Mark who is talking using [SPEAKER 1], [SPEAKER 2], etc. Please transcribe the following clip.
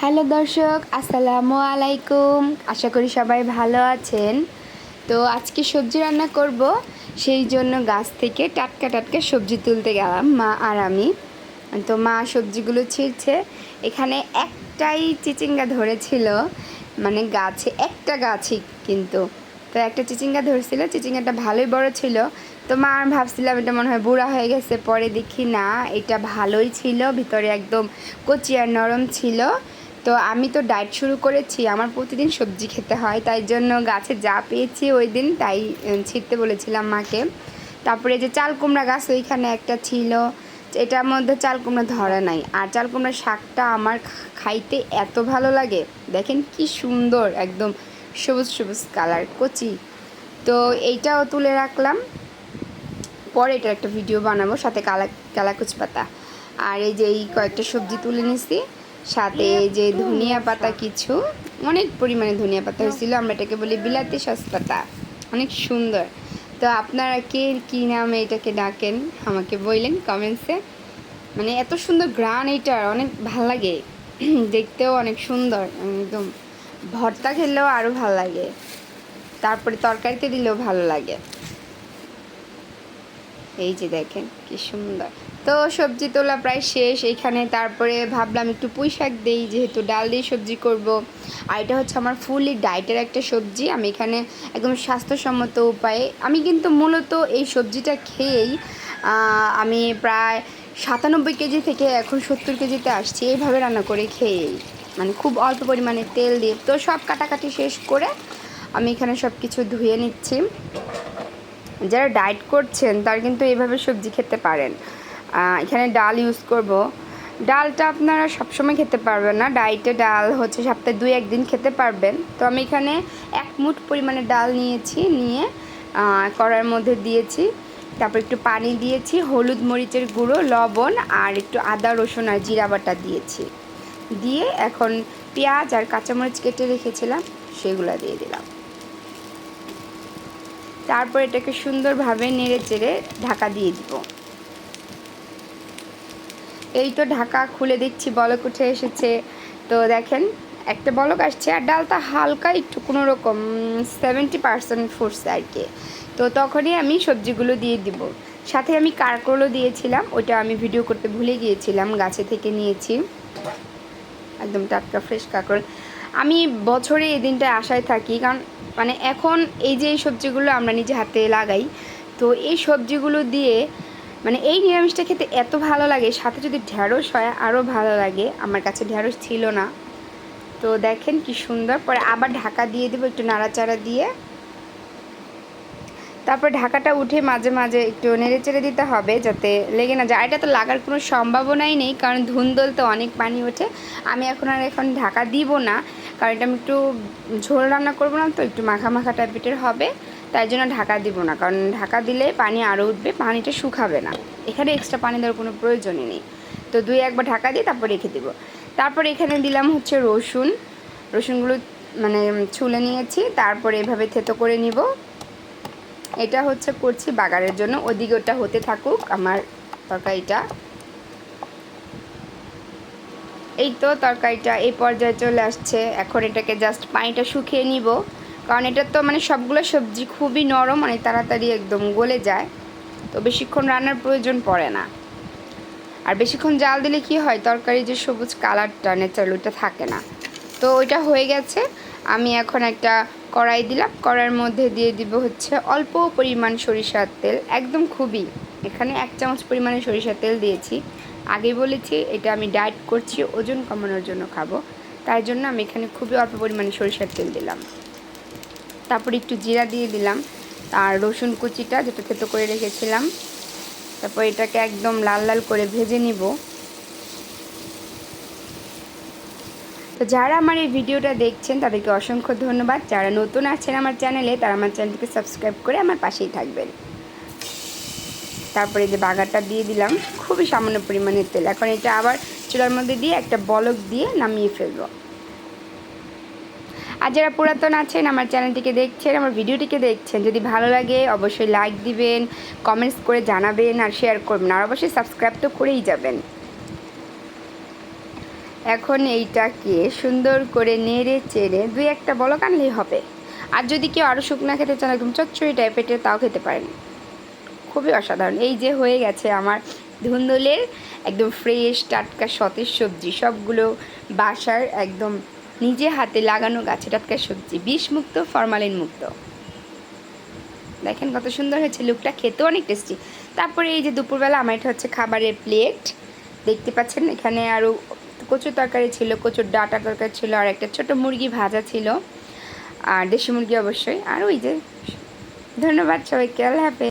[SPEAKER 1] Hello দর্শক, আসসালামু আলাইকুম। আশা করি সবাই ভালো আছেন। তো আজকে সবজি রান্না করব, সেই জন্য গাছ থেকে টাটকা টাটকা সবজি তুলতে গেলাম, মা আর আমি। তো মা সবজিগুলো ছিঁড়ছে। এখানে একটাই চিচিঙ্গা ধরেছিল মানে গাছে একটা গাছই কিন্তু। তো একটা চিচিঙ্গা ধরছিল, চিচিঙ্গাটা ভালোই বড় ছিল। তো মা আর ভাবছিলাম এটা মনে হয় বুড়া হয়ে গেছে, পরে দেখি না, এটা ভালোই ছিল, ভিতরে একদম কচি আর নরম ছিল। তো আমি তো ডায়েট শুরু করেছি, আমার প্রতিদিন সবজি খেতে হয়, তাই জন্য গাছে যা পেয়েছি ওই দিন তাই ছিঁড়তে বলেছিলাম মাকে। তারপরে যে চাল কুমড়া গাছ ওইখানে একটা ছিল, এটার মধ্যে চাল কুমড়া ধরা নাই। আর চাল কুমড়ার শাকটা আমার খাইতে এত ভালো লাগে, দেখেন কি সুন্দর একদম সবুজ সবুজ কালার, কচি। তো এইটাও তুলে রাখলাম, পরে এটার একটা ভিডিও বানাবো, সাথে কালা কালাকুচ পাতা আর এই যে এই কয়েকটা সবজি তুলে নিছি সাথে যে ধনিয়া পাতা কিছু অনেক পরিমাণে ধনিয়া পাতা হয়েছিল। আমরা এটাকে বলি বিলাতি সস পাতা। অনেক সুন্দর। তো আপনারা কে কী নামে এটাকে ডাকেন আমাকে বললেন কমেন্টসে। মানে এত সুন্দর গ্রান এইটার অনেক ভালো লাগে। দেখতেও অনেক সুন্দর একদম। ভর্তা খেলেও আরও ভালো লাগে। তারপরে তরকারিতে দিলেও ভালো লাগে। এই যে দেখেন, কি সুন্দর। তো সবজি তোলা প্রায় শেষ, এখানে তারপরে ভাবলাম একটু পুঁই শাক দেই, যেহেতু ডাল দিয়ে সবজি করব। আর এটা হচ্ছে আমার ফুলি ডায়েটের একটা সবজি, আমি এখানে একদম স্বাস্থ্যসম্মত উপায়ে, আমি কিন্তু মূলত এই সবজিটা খেয়েই আমি প্রায় সাতানব্বই কেজি থেকে এখন সত্তর কেজিতে আসছি, এইভাবে রান্না করে খেয়েই। মানে খুব অল্প পরিমাণে তেল দিয়ে, তো সব কাটাকাটি শেষ করে আমি এখানে সব কিছু ধুয়ে নিচ্ছি। যারা ডায়েট করছেন তারা কিন্তু এইভাবে সবজি খেতে পারেন। এখানে ডাল ইউজ করব। ডালটা আপনারা সবসময় খেতে পারবেন না। ডায়েটে ডাল হচ্ছে সপ্তাহে দুই একদিন খেতে পারবেন। তো আমি এখানে এক মুঠ পরিমাণে ডাল নিয়েছি, নিয়ে কড়াইয়ের মধ্যে দিয়েছি। তারপর একটু পানি দিয়েছি, হলুদ মরিচের গুঁড়ো, লবণ আর একটু আদা, রসুন আর জিরা বাটা দিয়েছি। দিয়ে এখন পেঁয়াজ আর কাঁচামরিচ কেটে রেখেছিলাম, সেগুলো দিয়ে দিলাম। তারপর এটাকে সুন্দরভাবে নেড়ে চেড়ে ঢাকা দিয়ে দিব। এই তো ঢাকা খুলে দেখছি বলক উঠে এসেছে। তো দেখেন, একটা বলক আসছে আর ডালটা হালকা একটু কোনো রকম সেভেন্টি পার্সেন্ট ফুটছে আর কি। তো তখনই আমি সবজিগুলো দিয়ে দিব। সাথে আমি কারকলও দিয়েছিলাম ওটা আমি ভিডিও করতে ভুলে গিয়েছিলাম, গাছে থেকে নিয়েছি। একদম টাটকা ফ্রেশ কাঁকরোল। আমি বছরে এই দিনটা আশায় থাকি, কারণ মানে এখন এই যে এই সবজিগুলো আমরা নিজে হাতে লাগাই, তো এই সবজিগুলো দিয়ে মানে এই নিরামিষটা খেতে এত ভালো লাগে, সাথে যদি ঢ্যাঁড়স হয় আরও ভালো লাগে। আমার কাছে ঢ্যাঁড়স ছিল না। তো দেখেন কি সুন্দর, পরে আবার ঢাকা দিয়ে দেবো একটু নাড়াচাড়া দিয়ে। তারপর ঢাকাটা উঠে মাঝে মাঝে একটু নেড়ে চেড়ে দিতে হবে যাতে লেগে না যায়। এটা তো লাগার কোনো সম্ভাবনাই নেই, কারণ ধুন্দল তো অনেক পানি ওঠে। আমি এখন আর এখন ঢাকা দিব না, কারণ এটা আমি একটু ঝোল রান্না করব না তো, একটু মাখা মাখা টাইপের হবে। তাই জন্য ঢাকা দিব না, কারণ ঢাকা দিলে পানি আরও উঠবে, পানিটা শুকাবে না। এখানে এক্সট্রা পানি দেওয়ার কোনো প্রয়োজনই নেই। তো দুই একবার ঢাকা দিয়ে তারপর রেখে দিব। তারপর এখানে দিলাম হচ্ছে রসুন। রসুনগুলো মানে ছুলে নিয়েছি, তারপরে এভাবে থেতো করে নিব। এটা হচ্ছে করছি বাগারের জন্য। ওদিকে ওটা হতে থাকুক আমার তরকারিটা। এই তো তরকারিটা এই পর্যায়ে চলে আসছে। এখন এটাকে জাস্ট পানিটা শুকিয়ে নিব। কারণ এটা তো মানে সবগুলো সবজি খুবই নরম অনেক তাড়াতাড়ি একদম গলে যায়। তো বেশিক্ষণ রান্নার প্রয়োজন পড়ে না। আর বেশিক্ষণ জাল দিলে কি হয় তরকারি যে সবুজ কালারটা ন্যাচারাল ওইটা থাকে না। তো ওইটা হয়ে গেছে। আমি এখন একটা কড়াই দিলাম। কড়াইয়ের মধ্যে দিয়ে দিব হচ্ছে অল্প পরিমাণ সরিষার তেল, একদম খুবই। এখানে এক চামচ পরিমাণে সরিষার তেল দিয়েছি। আগে বলেছি, এটা আমি ডায়েট করছি, ওজন কমানোর জন্য খাব। তাই জন্য আমি এখানে খুবই অল্প পরিমাণে সরিষার তেল দিলাম। তারপর একটু জিরা দিয়ে দিলাম, আর রসুন কুচিটা যেটা থেতো করে রেখেছিলাম। তারপর এটাকে একদম লাল লাল করে ভেজে নিব। তো যারা আমার এই ভিডিওটা দেখছেন, তাদেরকে অসংখ্য ধন্যবাদ। যারা নতুন আছেন আমার চ্যানেলে, তারা আমার চ্যানেলটিকে সাবস্ক্রাইব করে আমার পাশেই থাকবেন। তারপরে যে বাগারটা দিয়ে দিলাম, খুবই সামান্য পরিমাণের তেল। এখন এটা আবার চুলার মধ্যে দিয়ে একটা বলক দিয়ে নামিয়ে ফেলব। আর যারা পুরাতন আছেন, আমার চ্যানেলটিকে দেখছেন, আমার ভিডিওটিকে দেখছেন, যদি ভালো লাগে অবশ্যই লাইক দিবেন কমেন্টস করে জানাবেন আর শেয়ার করবেন। আর অবশ্যই সাবস্ক্রাইব তো করেই যাবেন। এখন এইটাকে সুন্দর করে নেড়ে চেড়ে দুই একটা বলক আনলেই হবে। আর যদি কেউ আরও শুকনা খেতে চান, একদম চচ্চড়ি টাইপের তাও খেতে পারেন। খুবই অসাধারণ। এই যে হয়ে গেছে আমার ধুন্দুলের একদম ফ্রেশ টাটকা সতেজ সবজি। সবগুলো বাসার একদম নিজে হাতে লাগানো গাছে টাটকা সবজি। বিষমুক্ত ফরমালিন মুক্ত দেখেন কত সুন্দর হয়েছে লুকটা খেতেও অনেক টেস্টি তারপরে এই যে দুপুরবেলা আমার এটা হচ্ছে খাবারের প্লেট দেখতে পাচ্ছেন এখানে আরও কচুর তরকারি ছিল, কচুর ডাটা তরকারি ছিল, আর একটা ছোট মুরগি ভাজা ছিল, আর দেশি মুরগি অবশ্যই। আর ওই যে, ধন্যবাদ সবাইকে, আল্লাহ হাফেজ।